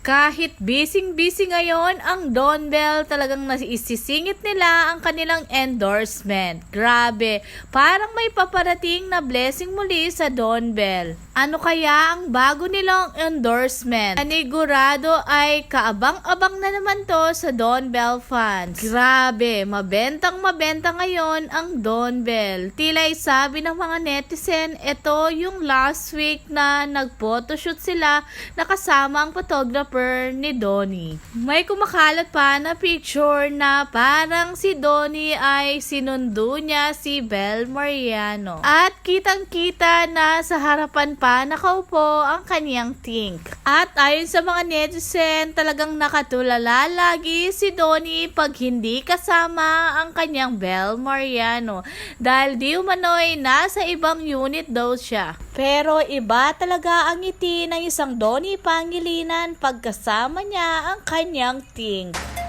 Kahit busy-busy ngayon, ang Don Bell talagang naisisingit nila ang kanilang endorsement. Grabe, parang may paparating na blessing muli sa Don Bell. Ano kaya ang bago nilang endorsement? Anigurado ay kaabang-abang na naman to sa Don Bell fans. Grabe, mabentang mabenta ngayon ang Don Bell. Tila'y sabi ng mga netizen, ito yung last week na nag-photoshoot sila na kasama ang photographer ni Donnie. May kumakalat pa na picture na parang si Donnie ay sinundo niya si Bel Mariano. At kitang-kita na sa harapan pa nakaupo ang kanyang tink. At ayon sa mga netizen, talagang nakatulala lagi si Donnie pag hindi kasama ang kanyang Bel Mariano. Dahil di umano'y nasa ibang unit daw siya. Pero iba talaga ang ngiti ng isang Donnie Pangilinan pagkasama niya ang kanyang ting.